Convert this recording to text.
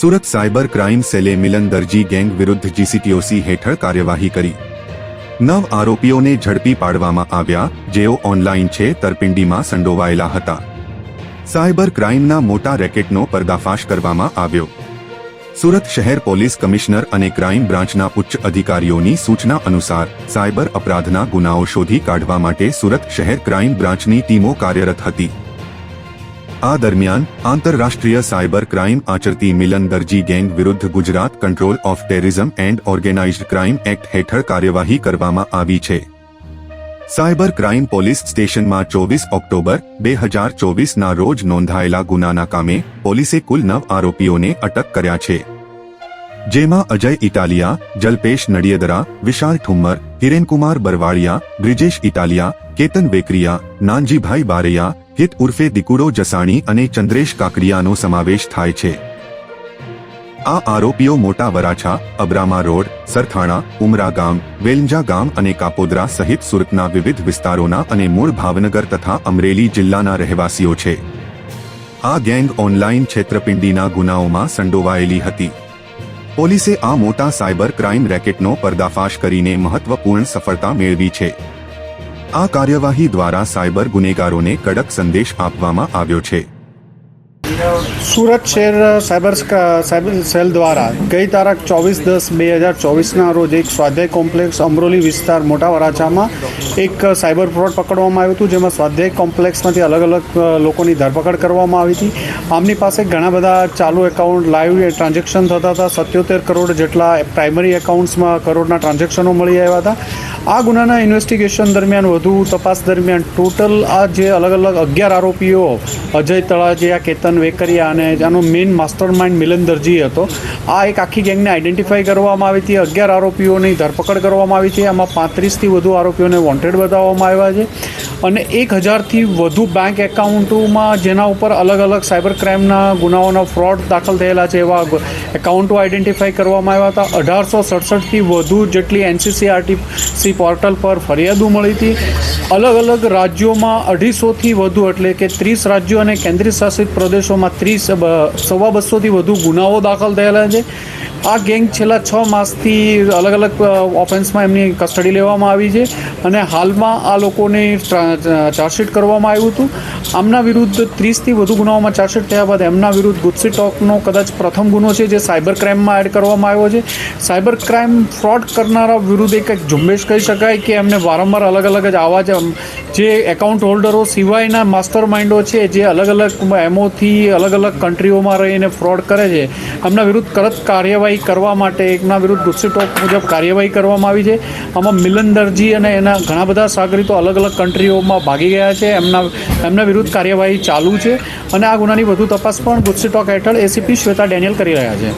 Surat cyber crime સેલે Milan Darji gang વિરુદ્ધ GCTOC હેઠળ કાર્યવાહી કરી. નવ આરોપીઓને ઝડપી પાડવામાં આવ્યા, જેઓ ઓનલાઈન છે, તરપિંડીમાં સંડોવાયેલા હતા. સાયબર ક્રાઇમના મોટા રેકેટનો પર્દાફાશ કરવામાં આવ્યો. સુરત શહેર પોલીસ કમિશનર અને ક્રાઇમ બ્રાન્ચના ઉચ્ચ અધિકારીઓની સૂચના અનુસાર, સાયબર અપરાધના ગુનાઓ શોધી કાઢવા માટે સુરત શહેર ક્રાઇમ બ્રાન્ચની ટીમો કાર્યરત હતી. આ દરમિયાન આંતરરાષ્ટ્રીય સાયબર ક્રાઇમ આચરતી મિલન દરજી ગેંગ વિરુદ્ધ Gujarat control of terrorism and organised crime act હેઠળ કાર્યવાહી કરવામાં આવી છે. સાયબર ક્રાઇમ પોલીસ સ્ટેશનમાં ચોવીસ ઓક્ટોબર, બે હજાર ચોવીસના રોજ નોંધાયેલા ગુનાના કામે પોલીસે કુલ નવ આરોપીઓને અટક કર્યા છે. જેમાં અજય ઇટાલિયા, જલ્પેશ નડિયદરા, વિશાલ ઠુમ્મર, હિરેનકુમાર બરવાળિયા, બ્રિજેશ ઇટાલિયા, કેતન વેકરિયા, નાનજીભાઈ બારૈયા હિત ઉર્ફે દિકુડો જસાણી અને ચંદ્રેશ કાકડિયાનો સમાવેશ થાય છે. આ આરોપીઓ મોટા વરાછા, અબ્રામા રોડ, સરથાણા, ઉમરા ગામ, વેલંજા ગામ અને કાપોદરા સહિત સુરતના વિવિધ વિસ્તારોના અને મૂળ ભાવનગર તથા અમરેલી જિલ્લાના રહેવાસીઓ છે. આ ગેંગ ઓનલાઈન છેતરપિંડીના ગુનાઓમાં સંડોવાયેલી હતી. પોલીસે આ મોટા સાયબર ક્રાઇમ રેકેટનો પર્દાફાશ કરીને મહત્વપૂર્ણ સફળતા મેળવી છે. આ કાર્યવાહી દ્વારા સાયબર ગુનેગારોને કડક સંદેશ આપવામાં આવ્યો છે. સુરત શહેર સાયબર સાયબર સેલ દ્વારા ગઈ તારીખ ચોવીસ દસ બે હજાર ચોવીસના રોજ એક સ્વાધ્યાય કોમ્પ્લેક્સ અમરોલી વિસ્તાર મોટા વરાછામાં એક સાયબર ફ્રોડ પકડવામાં આવ્યું હતું, જેમાં સ્વાધ્યાય કોમ્પ્લેક્સમાંથી અલગ અલગ લોકોની ધરપકડ કરવામાં આવી હતી. આમની પાસે ઘણા બધા ચાલુ એકાઉન્ટ, લાઈવ ટ્રાન્ઝેક્શન થતા હતા. સત્યોતેર કરોડ જેટલા પ્રાઇમરી એકાઉન્ટ્સમાં કરોડના ટ્રાન્ઝેક્શનો મળી આવ્યા હતા. આ ગુનાના ઇન્વેસ્ટિગેશન દરમિયાન વધુ તપાસ દરમિયાન ટોટલ આ જે અલગ અલગ અગિયાર આરોપીઓ અજય તળાજિયા કેતન વેકરિયા અને આનો main mastermind Milan Darji હતો. આ એક આખી ગેંગને આઈડેન્ટિફાઈ કરવામાં આવી હતી, અગિયાર આરોપીઓની ધરપકડ કરવામાં આવી છે આમાં પાંત્રીસથી વધુ આરોપીઓને વોન્ટેડ બતાવવામાં આવ્યા છે. અને એક હજારથી વધુ બેંક એકાઉન્ટોમાં જેના ઉપર અલગ અલગ સાયબર ક્રાઇમના ગુનાઓના ફ્રોડ દાખલ થયેલા છે એવા એકાઉન્ટો આઈડેન્ટિફાઈ કરવામાં આવ્યા હતા. અઢારસો સડસઠથી વધુ જેટલી એનસીસીઆરટી સી પોર્ટલ પર ફરિયાદો મળી હતી. અલગ અલગ રાજ્યોમાં અઢીસોથી વધુ એટલે કે ત્રીસ રાજ્યો અને કેન્દ્ર શાસિત પ્રદેશોમાં ત્રીસ સવા બસોથી વધુ ગુનાઓ દાખલ થયેલા છે. આ ગેંગ છેલ્લા છ માસથી અલગ અલગ ઓફેન્સમાં એમની કસ્ટડી લેવામાં આવી છે અને હાલમાં આ લોકોને ચાર્જશીટ કરવામાં આવ્યું હતું. આમના વિરુદ્ધ ત્રીસથી વધુ ગુનાઓમાં ચાર્જશીટ થયા બાદ એમના વિરુદ્ધ ગુપ્સી ટોકનો કદાચ પ્રથમ ગુનો છે જે સાયબર ક્રાઇમમાં એડ કરવામાં આવ્યો છે. સાયબર ક્રાઇમ ફ્રોડ કરનારા વિરુદ્ધ એક ઝુંબેશ કહી શકાય કે એમને વારંવાર અલગ અલગ જ આવા જ જે એકાઉન્ટ હોલ્ડરો સિવાયના માસ્ટર માઇન્ડો છે, જે અલગ અલગ એમઓથી અલગ અલગ કન્ટ્રીઓમાં રહીને ફ્રોડ કરે છે, એમના વિરુદ્ધ કરત કાર્યવાહી કરવા માટે એકના વિરુદ્ધ ગુસ્સેટોક મુજબ કાર્યવાહી કરવામાં આવી છે. આમાં મિલન દરજી અને એના ઘણા બધા સાગરીતો અલગ અલગ કન્ટ્રીઓમાં ભાગી ગયા છે. એમના એમના વિરુદ્ધ કાર્યવાહી ચાલુ છે અને આ ગુનાની વધુ તપાસ પણ ગુસ્સીટોક હેઠળ એસીપી શ્વેતા ડેનિયલ કરી રહ્યા છે.